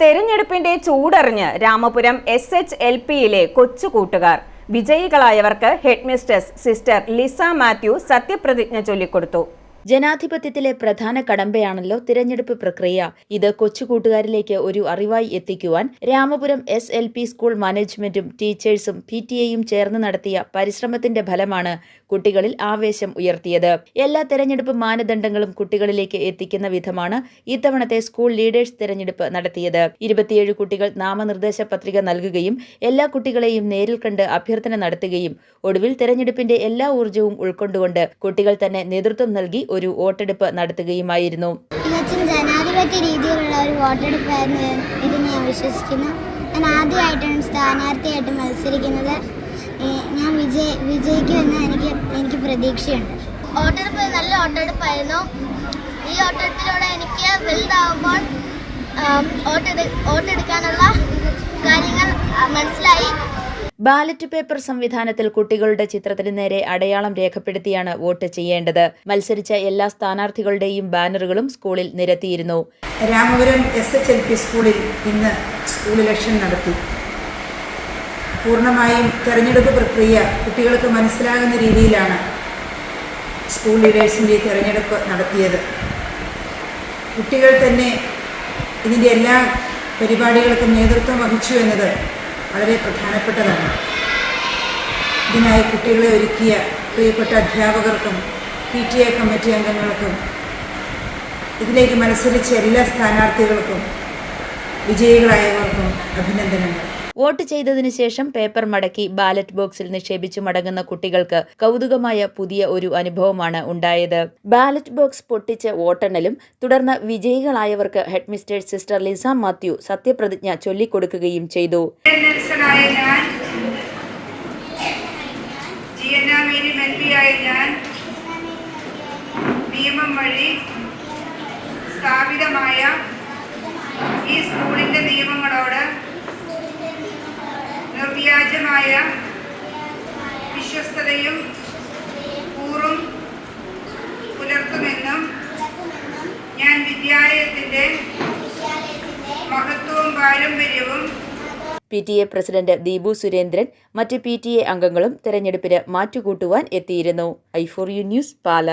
തെരഞ്ഞെടുപ്പിന്റെ ചൂടറിഞ്ഞ് Ramapuram S H L പിയിലെ കൊച്ചു കൂട്ടുകാർ വിജയികളായവർക്ക് ഹെഡ്മിസ്റ്റസ് സിസ്റ്റർ ലിസ മാത്യു സത്യപ്രതിജ്ഞ ചൊല്ലിക്കൊടുത്തു. ജനാധിപത്യത്തിലെ പ്രധാന കടമ്പയാണല്ലോ തിരഞ്ഞെടുപ്പ് പ്രക്രിയ. ഇത് കൊച്ചുകൂട്ടുകാരിലേക്ക് ഒരു അറിവായി എത്തിക്കുവാൻ Ramapuram S L P school മാനേജ്മെന്റും ടീച്ചേഴ്സും പി ടി എയും ചേർന്ന് നടത്തിയ പരിശ്രമത്തിന്റെ ഫലമാണ് കുട്ടികളിൽ ആവേശം ഉയർത്തിയത്. എല്ലാ തെരഞ്ഞെടുപ്പ് മാനദണ്ഡങ്ങളും കുട്ടികളിലേക്ക് എത്തിക്കുന്ന വിധമാണ് ഇത്തവണത്തെ സ്കൂൾ ലീഡേഴ്സ് തെരഞ്ഞെടുപ്പ് നടത്തിയത്. ഇരുപത്തിയേഴ് കുട്ടികൾ നാമനിർദ്ദേശ പത്രിക നൽകുകയും എല്ലാ കുട്ടികളെയും നേരിൽ കണ്ട് അഭ്യർത്ഥന നടത്തുകയും ഒടുവിൽ തെരഞ്ഞെടുപ്പിന്റെ എല്ലാ ഊർജവും ഉൾക്കൊണ്ടുകൊണ്ട് കുട്ടികൾ തന്നെ നേതൃത്വം നൽകി ഒരു വോട്ടെടുപ്പ് നടത്തുകയുമായിരുന്നു. ജനാധിപത്യ രീതിയിലുള്ള ഒരു വോട്ടെടുപ്പായിരുന്നു ഇത് ഞാൻ വിശ്വസിക്കുന്നു. ഞാൻ ആദ്യമായിട്ടാണ് സ്ഥാനാർത്ഥിയായിട്ട് മത്സരിക്കുന്നത്. ഞാൻ വിജയ വിജയിക്കുമെന്ന് എനിക്ക് എനിക്ക് പ്രതീക്ഷയുണ്ട്. വോട്ടെടുപ്പ് നല്ല വോട്ടെടുപ്പായിരുന്നു. ഈ വോട്ടെടുപ്പിലൂടെ എനിക്ക് വലുതാവുമ്പോൾ വോട്ടെടു വോട്ടെടുക്കാനുള്ള ബാലറ്റ് പേപ്പർ സംവിധാനത്തിൽ കുട്ടികളുടെ ചിത്രത്തിന് നേരെ അടയാളം രേഖപ്പെടുത്തിയാണ് വോട്ട് ചെയ്യേണ്ടത്. മത്സരിച്ച എല്ലാ സ്ഥാനാർത്ഥികളുടെയും ബാനറുകളും സ്കൂളിൽ നിരത്തിയിരുന്നു. Ramapuram S H L P സ്കൂളിൽ ഇന്ന് സ്കൂൾ ഇലക്ഷൻ നടത്തി. പൂർണമായും തെരഞ്ഞെടുപ്പ് പ്രക്രിയ കുട്ടികൾക്ക് മനസ്സിലാകുന്ന രീതിയിലാണ് സ്കൂൾ ലീഡേഴ്സിന്റെ തിരഞ്ഞെടുപ്പ് നടത്തിയത്. കുട്ടികൾ തന്നെ ഇതിന്റെ എല്ലാ പരിപാടികൾക്കും നേതൃത്വം വഹിച്ചു എന്നത് വളരെ പ്രധാനപ്പെട്ടതാണ്. ഇതിനായി കുട്ടികളെ ഒരുക്കിയ പ്രിയപ്പെട്ട അധ്യാപകർക്കും പി ടി എ കമ്മിറ്റി അംഗങ്ങൾക്കും ഇതിലേക്ക് മത്സരിച്ച എല്ലാ സ്ഥാനാർത്ഥികൾക്കും വിജയികളായവർക്കും അഭിനന്ദനങ്ങൾ. വോട്ട് ചെയ്തതിനു ശേഷം പേപ്പർ മടക്കി ബാലറ്റ് ബോക്സിൽ നിക്ഷേപിച്ചു മടങ്ങുന്ന കുട്ടികൾക്ക് കൗതുകമായ പുതിയ ഒരു അനുഭവമാണ് ഉണ്ടായത്. ബാലറ്റ് ബോക്സ് പൊട്ടിച്ച് വോട്ടെണ്ണലും തുടർന്ന് വിജയികളായവർക്ക് ഹെഡ്മിസ്റ്റേഴ്സ് സിസ്റ്റർ ലിസ മാത്യു സത്യപ്രതിജ്ഞ ചൊല്ലിക്കൊടുക്കുകയും ചെയ്തു. ഞാൻ നിയമം വഴി സ്ഥാപിതമായ നിർവ്യാജമായ വിശ്വസ്തതയും കൂറും പുലർത്തുമെന്നും ഞാൻ വിദ്യാലയത്തിന്റെ മഹത്വവും പാരമ്പര്യവും P T A president Deepu Surendran മറ്റ് പി ടി എ അംഗങ്ങളും തെരഞ്ഞെടുപ്പിന് മാറ്റുകൂട്ടുവാൻ എത്തിയിരുന്നു. I for U news Pala.